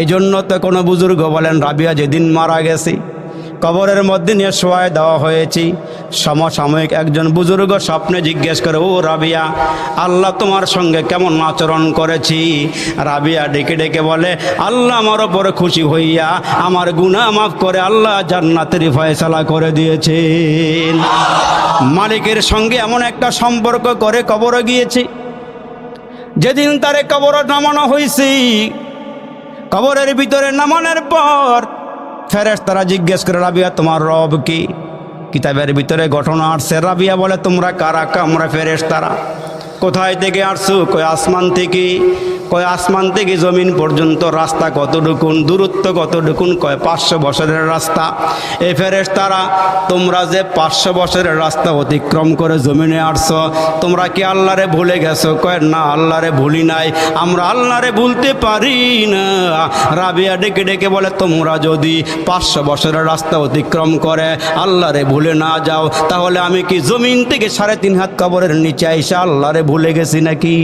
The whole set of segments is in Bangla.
এই জন্য তো কোনো বুজুর্গ বলেন, রাবিয়া যেদিন মারা গেছে, কবরের মধ্যে নিয়ে শোয়ায় দেওয়া হয়েছি। সমসাময়িক একজন বুজুর্গ স্বপ্নে জিজ্ঞেস করে, ও রাবিয়া, আল্লাহ তোমার সঙ্গে কেমন আচরণ করেছি? রাবিয়া ডেকে ডেকে বলে, আল্লাহ আমার ওপরে খুশি হইয়া আমার গুনাহ মাফ করে আল্লাহ জান্নাতের ফয়সালা করে দিয়েছেন। মালিকের সঙ্গে এমন একটা সম্পর্ক করে কবরে গিয়েছি। যেদিন তারে কবর নামানো হয়েছে কবরের ভিতরে নামানের পর? ফেরেস তারা জিজ্ঞেস করে, রাবিয়া, তোমার রব কি? কিতাবের ভিতরে ঘটনা আসছে, রাবিয়া বলে, তোমরা কারা? কামরা ফেরেস তারা কোথায় থেকে আসছো? কয় আসমান থেকে? কয় আসমান থেকে জমিন পর্যন্ত রাস্তা কতটুকুন, দূরত্ব কতটুকুন, কয় পাঁচশো বছরের রাস্তা? এ ফেরেস তারা তোমরা যে পাঁচশো বছরের রাস্তা অতিক্রম করে জমিনে আসছো, তোমরা কি আল্লাহরে ভুলে গেছো? কয়, না, আল্লাহরে ভুলি নাই। আমরা আল্লাহরে ভুলতে পারি না। রাবিয়া ডেকে ডেকে বলে, তোমরা যদি পাঁচশো বছরের রাস্তা অতিক্রম করে আল্লাহরে ভুলে না যাও, তাহলে আমি কি জমিন থেকে সাড়ে তিন হাত কবরের নিচে এসে আল্লাহরে ভুলে গেছি নাকি?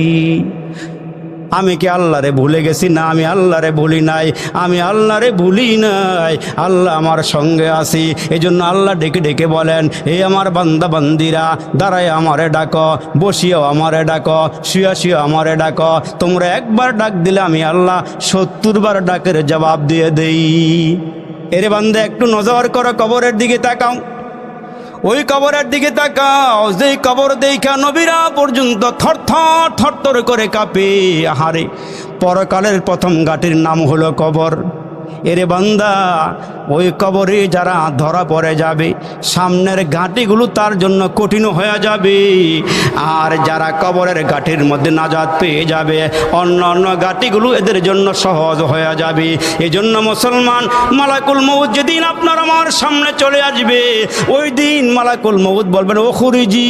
আমি কি আল্লাহরে ভুলে গেছি? না, আমি আল্লাহরে ভুলি নাই। আমি আল্লাহরে ভুলি নাই। আল্লাহ আমার সঙ্গে আছি। এই জন্য আল্লাহ ডেকে ডেকে বলেন এই আমার বান্দা বান্দিরা, দাঁড়ায় আমারে ডাক, বসিয়েও আমারে ডাক, শুয়া শুয়া আমারে ডাক। তোমরা একবার ডাক দিলে আমি আল্লাহ সত্তর বার ডাকের জবাব দিয়ে দেই। এরে বান্দা, একটু নজর করো কবরের দিকে তাকাও। ওই কবরের দিকে তাকাও, যেই কবর দেখা নবীরা পর্যন্ত থর থর থর করে কাঁপে। আহারে, পরকালের প্রথম গাটির নাম হলো কবর। এরে বান্দা, ওই কবরে যারা ধরা পড়ে যাবে, সামনের ঘাটিগুলো তার জন্য কঠিন হয়ে যাবে। আর যারা কবরের ঘাটির মধ্যে নাজাদ পেয়ে যাবে, অন্য অন্য ঘাটিগুলো এদের জন্য সহজ হয়ে যাবে। এই জন্য মুসলমান, মালাকুল মৌদ যেদিন আপনার আমার সামনে চলে আসবে, ওই দিন মালাকুল মৌদ বলবেন, ও খুরিজি,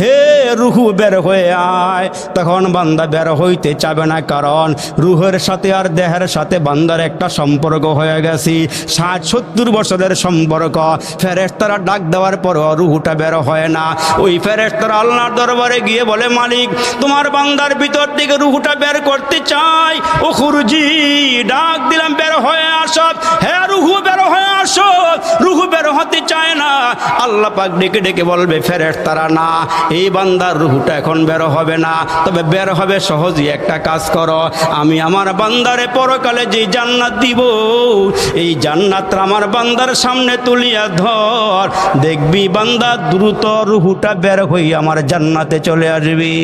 হে রুহু বের হয়ে আয়। তখন বান্দা বের হইতে চাবে না, কারণ রুহের সাথে আর দেহের সাথে বান্দার একটা সম্পর্ক হয়ে গেছি। ষাট, সত্তর বছরের সম্পর্ক। ফেরেস্তারা ডাক দেওয়ার পর রুহুটা বের হয় না। ওই ফেরেস্তারা আল্লাহর দরবারে গিয়ে বলে, মালিক, তোমার বান্দার ভিতর থেকে রুহুটা বের করতে চাই। ও খুরুজি, ডাক দিলাম, বের হয়ে আসব হ্যাঁ রুহু, বের হয়ে আসো। রুহু বের হতে চায় না। আল্লাহ পাক ডেকে ডেকে বলবে ফেরেস তারা না, এই বান্দার রুহুটা এখন বের হবে না। তবে বের হবে, সহজই একটা কাজ করো। আমি আমার বান্দারে পরকালে যে জান্নাত দিব, এই জান্নাতটা আমার বান্দার সামনে তুলিয়া ধর। দেখবি বান্দা দ্রুত রুহুটা বের হই আমার জান্নাতে চলে আসবি।